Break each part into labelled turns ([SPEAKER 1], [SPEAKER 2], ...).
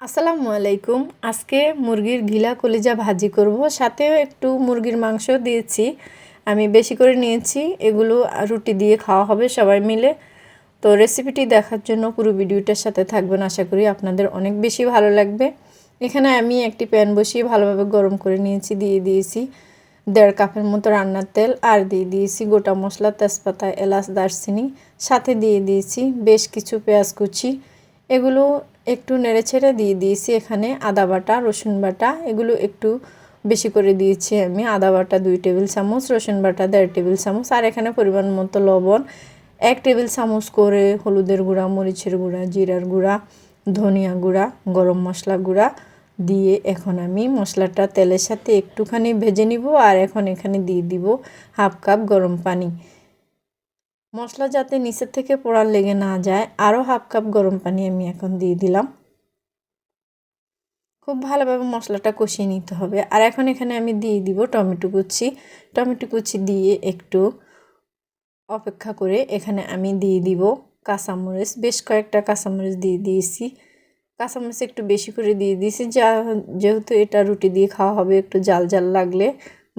[SPEAKER 1] আসসালামু আলাইকুম। আজকে মুরগির ঘিলা কলিজা ভাজি করব। সাথেও একটু মুরগির মাংস দিয়েছি। আমি বেশি করে নিয়েছি। এগুলো রুটি দিয়ে খাওয়া হবে সবাই মিলে। তো রেসিপিটি দেখার জন্য পুরো ভিডিওটার সাথে থাকবেন। আশা করি আপনাদের অনেক বেশি ভালো লাগবে। এখানে আমি একটি প্যান বসিয়ে ভালোভাবে গরম করে নিয়েছি, দিয়ে দিয়েছি দেড় কাপের মতো রান্নার তেল আর দিয়ে দিয়েছি গোটা মশলা, তেজপাতা, এলাচ, দারচিনি। সাথে দিয়ে দিয়েছি বেশ কিছু পেঁয়াজ কুচি। এগুলো একটু নেড়ে ছেড়ে দিয়ে দিয়েছি এখানে আদা বাটা, রসুন বাটা। এগুলো একটু বেশি করে দিয়েছি আমি। আদা বাটা দুই টেবিল চামচ, রসুন বাটা দেড় টেবিল চামচ, আর এখানে পরিমাণ মতো লবণ। এক টেবিল চামচ করে হলুদের গুঁড়া, মরিচের গুঁড়া, জিরার গুঁড়া, ধনিয়া গুঁড়া, গরম মশলা গুঁড়া দিয়ে এখন আমি মশলাটা তেলের সাথে একটুখানি ভেজে নিব আর এখন এখানে দিয়ে দিব হাফ কাপ গরম পানি। মশলা যাতে নিচের থেকে পোড়ার লেগে না যায় আরও হাফ কাপ গরম পানি আমি এখন দিয়ে দিলাম। খুব ভালোভাবে মশলাটা কষিয়ে নিতে হবে। আর এখন এখানে আমি দিয়ে দিব টমেটো কুচি। টমেটো কুচি দিয়ে একটু অপেক্ষা করে এখানে আমি দিয়ে দিব কাঁচামরিচ। বেশ কয়েকটা কাঁচামরিচ দিয়ে দিয়েছি। কাঁচামরিচ একটু বেশি করে দিয়ে দিয়েছি, যা যেহেতু এটা রুটি দিয়ে খাওয়া হবে, একটু জাল জাল লাগলে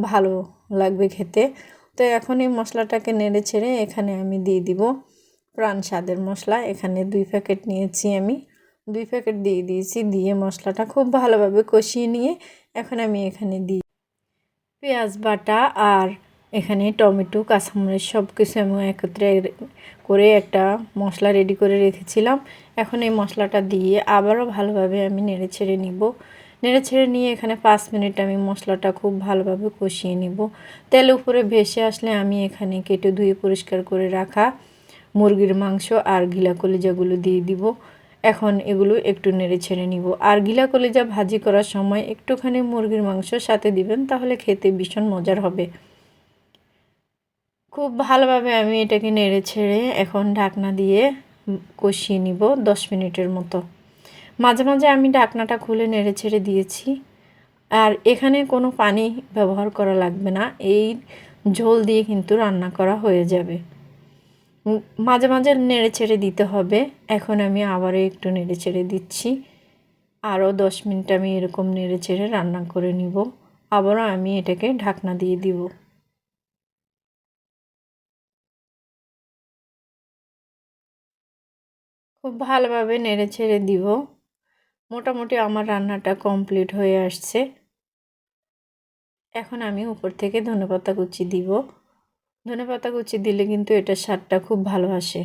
[SPEAKER 1] ভালো লাগবে খেতে। তো এখন এই মশলাটাকে নেড়ে ছেড়ে এখানে আমি দিয়ে দিব প্রাণ স্বাদের মশলা। এখানে দুই প্যাকেট নিয়েছি আমি। দুই প্যাকেট দিয়ে দিয়েছি, দিয়ে মশলাটা খুব ভালোভাবে কষিয়ে নিয়ে এখন আমি এখানে দিই পেঁয়াজ বাটা আর এখানে টমেটো, কাঁচামরিচ সব কিছু আমি একত্রে করে একটা মশলা রেডি করে রেখেছিলাম। এখন এই মশলাটা দিয়ে আবারও ভালোভাবে আমি নেড়ে ছেড়ে নিব। নেড়ে ছেড়ে নিয়ে এখানে পাঁচ মিনিট আমি মশলাটা খুব ভালোভাবে কষিয়ে নিব। তেল উপরে ভেসে আসলে আমি এখানে কেটে ধুয়ে পরিষ্কার করে রাখা মুরগির মাংস আর গিলা কলিজাগুলো দিয়ে দিব। এখন এগুলো একটু নেড়ে ছেড়ে নিব। আর গিলা কলিজা ভাজি করার সময় একটুখানি মুরগির মাংস সাথে দিবেন, তাহলে খেতে ভীষণ মজার হবে। খুব ভালোভাবে আমি এটাকে নেড়ে ছেড়ে এখন ঢাকনা দিয়ে কষিয়ে নিব দশ মিনিটের মতো। মাঝে মাঝে আমি ঢাকনাটা খুলে নেড়ে ছেড়ে দিয়েছি। আর এখানে কোনো পানি ব্যবহার করা লাগবে না। এই ঝোল দিয়ে কিন্তু রান্না করা হয়ে যাবে। মাঝে মাঝে নেড়ে ছেড়ে দিতে হবে। এখন আমি আবারও একটু নেড়ে ছেড়ে দিচ্ছি। আরও দশ মিনিট আমি এরকম নেড়ে ছেড়ে রান্না করে নিব। আবারও আমি এটাকে ঢাকনা দিয়ে দিব। খুব ভালোভাবে নেড়ে ছেড়ে দিব। মোটামুটি আমার রান্নাটা কমপ্লিট হয়ে আসছে। এখন আমি উপর থেকে ধনেপাতা কুচি দিব। ধনেপাতা কুচি দিলে কিন্তু এটার স্বাদটা খুব ভালো আসে।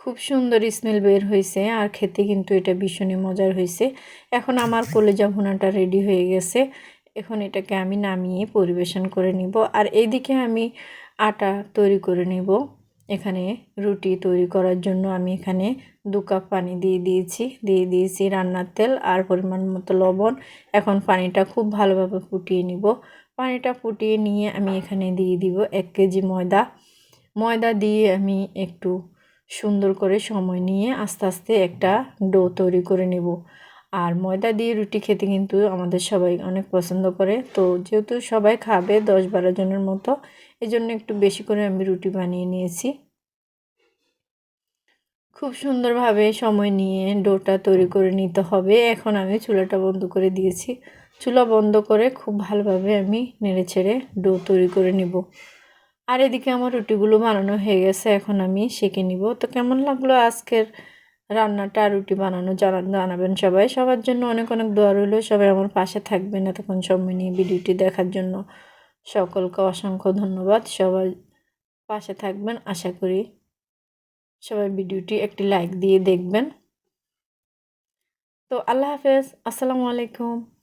[SPEAKER 1] খুব সুন্দর স্মেল বের হয়েছে আর খেতে কিন্তু এটা ভীষণই মজার হয়েছে এখন আমার কলেজা ভুনাটা রেডি হয়ে গেছে। এখন এটাকে আমি নামিয়ে পরিবেশন করে নিব। আর এইদিকে আমি আটা তৈরি করে নিব। এখানে রুটি তৈরি করার জন্য আমি এখানে দু কাপ পানি দিয়ে দিয়েছি। দিয়ে দিয়েছি রান্নার তেল আর পরিমাণ মতো লবণ। এখন পানিটা খুব ভালোভাবে ফুটিয়ে নিব। পানিটা ফুটিয়ে নিয়ে আমি এখানে দিয়ে দিব এক কেজি ময়দা। ময়দা দিয়ে আমি একটু সুন্দর করে সময় নিয়ে আস্তে আস্তে একটা ডো তৈরি করে নেব। আর ময়দা দিয়ে রুটি খেতে কিন্তু আমাদের সবাই অনেক পছন্দ করে। তো যেহেতু সবাই খাবে দশ বারো জনের মতো এই জন্য একটু বেশি করে আমি রুটি বানিয়ে নিয়েছি। খুব সুন্দরভাবে সময় নিয়ে ডোটা তৈরি করে নিতে হবে। এখন আমি চুলাটা বন্ধ করে দিয়েছি। চুলা বন্ধ করে খুব ভালোভাবে আমি নেড়ে ছেড়ে ডো তৈরি করে নিব। আর এদিকে আমার রুটিগুলো বানানো হয়ে গেছে, এখন আমি সেঁকে নিব। তো কেমন লাগল আজকের রান্নাটা আর রুটি বানানো জানা জানাবেন সবাই। সবার জন্য অনেক অনেক দোয়া রইল। সবাই আমার পাশে থাকবেন এতক্ষণ সময় নিয়ে ভিডিওটি দেখার জন্য। সকলকে অসংখ্য ধন্যবাদ। সবাই পাশে থাকবেন, আশা করি সবাই ভিডিওটি একটি লাইক দিয়ে দেখবেন। তো আল্লাহ হাফেজ। আসসালামু আলাইকুম।